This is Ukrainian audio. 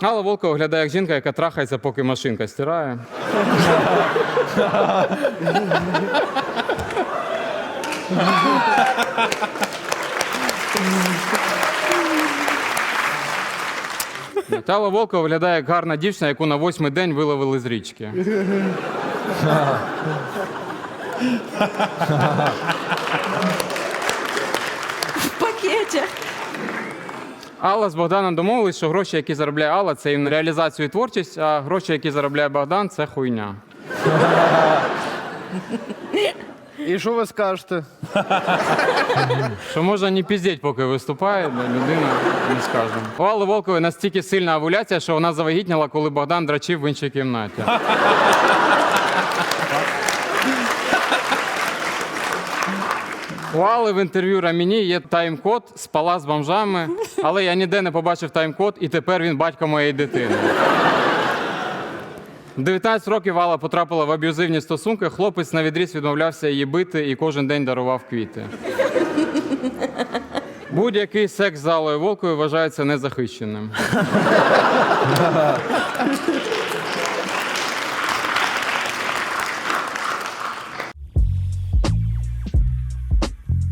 Алла Волкова виглядає як жінка, яка трахається, поки машинка стирає. Алла Волкова виглядає як гарна дівчина, яку на восьмий день виловили з річки. В пакеті. Алла з Богданом домовились, що гроші, які заробляє Алла, це на реалізацію і творчість, а гроші, які заробляє Богдан, це хуйня. І що ви скажете? Що можна не піздіть, поки виступає, бо людина не скаже. У Алли Волкової настільки сильна овуляція, що вона завагітніла, коли Богдан драчив в іншій кімнаті. У в інтерв'ю Раміні є тайм-код, спала з бомжами, але я ніде не побачив тайм-код, і тепер він батько моєї дитини. В 19 років Алла потрапила в аб'юзивні стосунки. Хлопець на відріз відмовлявся її бити і кожен день дарував квіти. Будь-який секс з Аллою Волкою вважається незахищеним.